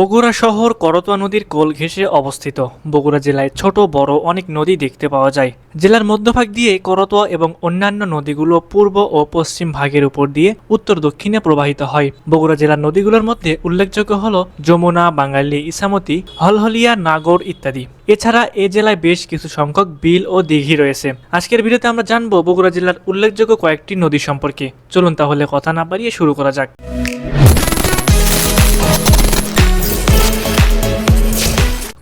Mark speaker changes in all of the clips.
Speaker 1: বগুড়া শহর করতোয়া নদীর কোল ঘেঁষে অবস্থিত। বগুড়া জেলায় ছোট, বড় অনেক নদী দেখতে পাওয়া যায়। জেলার মধ্যভাগ দিয়ে করতোয়া এবং অন্যান্য নদীগুলো পূর্ব ও পশ্চিম ভাগের উপর দিয়ে উত্তর দক্ষিণে প্রবাহিত হয়। বগুড়া জেলার নদীগুলোর মধ্যে উল্লেখযোগ্য হল যমুনা, বাঙালি ইসামতি হলহলিয়া, নাগর ইত্যাদি। এছাড়া এ জেলায় বেশ কিছু সংখ্যক বিল ও দিঘি রয়েছে। আজকের ভিডিওতে আমরা জানব বগুড়া জেলার উল্লেখযোগ্য কয়েকটি নদী সম্পর্কে। চলুন তাহলে কথা না বাড়িয়ে শুরু করা যাক।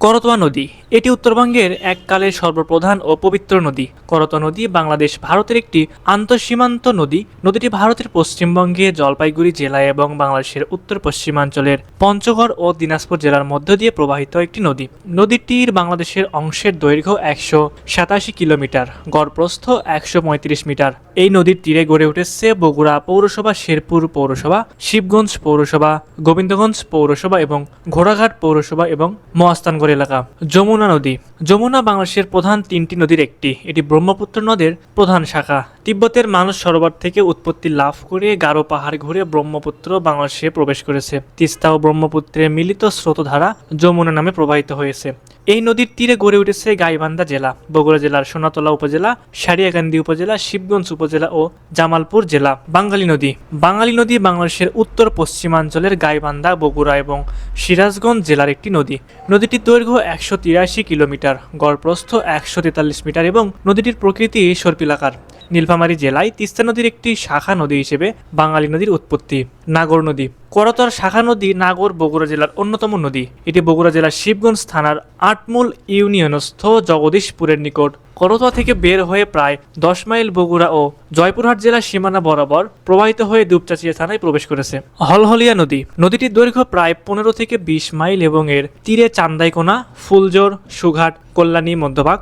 Speaker 1: করতোয়া নদী। এটি উত্তরবঙ্গের এককালের সর্বপ্রধান ও পবিত্র নদী। করতোয়া নদী বাংলাদেশ ভারতের একটি আন্তঃসীমান্ত নদী। নদীটি ভারতের পশ্চিমবঙ্গে জলপাইগুড়ি জেলায় এবং বাংলাদেশের উত্তর পশ্চিমাঞ্চলের পঞ্চগড় ও দিনাজপুর জেলার মধ্য দিয়ে প্রবাহিত একটি নদী। নদীটির বাংলাদেশের অংশের দৈর্ঘ্য একশো সাতাশি কিলোমিটার, গড়প্রস্থ একশো পঁয়ত্রিশ মিটার। এই নদীর তীরে গড়ে উঠেছে বগুড়া পৌরসভা, শেরপুর পৌরসভা, শিবগঞ্জ পৌরসভা, গোবিন্দগঞ্জ পৌরসভা এবং ঘোড়াঘাট পৌরসভা এবং মহাস্থানগড় এলাকা, যমুনা নদী। যমুনা বাংলাদেশের প্রধান তিনটি নদীর একটি। এটি ব্রহ্মপুত্র নদের প্রধান শাখা। তিব্বতের মানুষ সরোবর থেকে উৎপত্তি লাভ করে গারো পাহাড় ঘুরে ব্রহ্মপুত্র বাংলাদেশে প্রবেশ করেছে। তিস্তা ও ব্রহ্মপুত্রের মিলিত স্রোতধারা যমুনা নামে প্রবাহিত হয়েছে। এই নদীর তীরে গড়ে উঠেছে গাইবান্ধা জেলা, বগুড়া জেলার সোনাতলা উপজেলা, সারিয়াকান্দি উপজেলা, শিবগঞ্জ উপজেলা ও জামালপুর জেলা। বাঙালি নদী। বাঙালি নদী বাংলাদেশের উত্তর পশ্চিমাঞ্চলের গাইবান্ধা, বগুড়া এবং সিরাজগঞ্জ জেলার একটি নদী। নদীটির দৈর্ঘ্য একশো তিরাশি কিলোমিটার, গড়প্রস্থ একশো তেতাল্লিশ মিটার এবং নদীটির প্রকৃতি সর্পিলাকার। নীলফামারী জেলায় তিস্তা নদীর একটি শাখা নদী হিসেবে বাঙালি নদীর উৎপত্তি, নাগর নদী। করতর শাখা নদী নাগর বগুড়া জেলার অন্যতম নদী। এটি বগুড়া জেলার শিবগঞ্জ থানার আটমূল ইউনিয়নস্থ জগদীশপুরের নিকট। করতোয়া থেকে বের হয়ে প্রায় দশ মাইল বগুড়া ও জয়পুরহাট জেলার সীমানা বরাবর প্রবাহিত হয়ে দুপচাচিয়া থানায় প্রবেশ করেছে। হলহলিয়া নদী। নদীটির দৈর্ঘ্য প্রায় পনেরো থেকে বিশ মাইল এবং এর তীরে চান্দাইকোনা ফুলজোর সুঘাট, কল্যাণী, মধ্যভাগ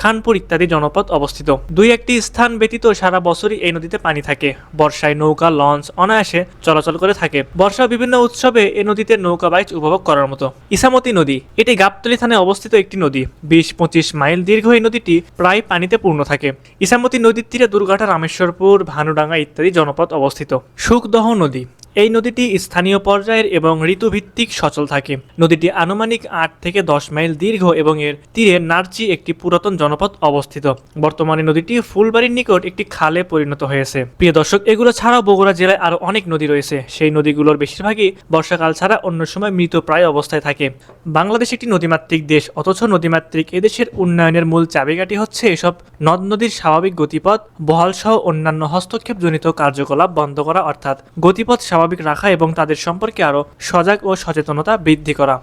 Speaker 1: খানপুর ইত্যাদি জনপদ অবস্থিত। দুই একটি স্থান ব্যতীত সারা বছরই এই নদীতে পানি থাকে। বর্ষায় নৌকা লঞ্চ অনায়াসে চলাচল করে থাকে। বর্ষা বিভিন্ন উৎসবে এই নদীতে নৌকা বাইচ উপভোগ করার মতো। ইসামতি নদী, এটি গাবতলী থানায় অবস্থিত একটি নদী। বিশ পঁচিশ মাইল দীর্ঘ এই নদীটি প্রায় পানিতে পূর্ণ থাকে। ইসামতি নদীর তীরে দুর্গাটা রামেশ্বরপুর, ভানুডাঙ্গা ইত্যাদি জনপদ অবস্থিত। সুখদহ নদী এই নদীটি স্থানীয় পর্যায়ের এবং ঋতুভিত্তিক সচল থাকে। নদীটি আনুমানিক আট থেকে দশ মাইল দীর্ঘ এবং এর তীরে নার্চি একটি পুরাতন জনপদ অবস্থিত। বর্তমানে নদীটি ফুলবাড়ির নিকট একটি খালে পরিণত হয়েছে। প্রিয় দর্শক, এগুলো ছাড়াও বগুড়া জেলায় আরও অনেক নদী রয়েছে। সেই নদীগুলোর বেশিরভাগই বর্ষাকাল ছাড়া অন্য সময় মৃত প্রায় অবস্থায় থাকে। বাংলাদেশ একটি নদীমাতৃক দেশ, অথচ নদীমাতৃক এদেশের উন্নয়নের মূল চাবিকাঠি হচ্ছে এসব নদ নদীর স্বাভাবিক গতিপথ, বহাল সহ অন্যান্য হস্তক্ষেপজনিত কার্যকলাপ বন্ধ করা, অর্থাৎ গতিপথ স্বাভাবিক রাখা এবং তাদের সম্পর্কে আরও সজাগ ও সচেতনতা বৃদ্ধি করা।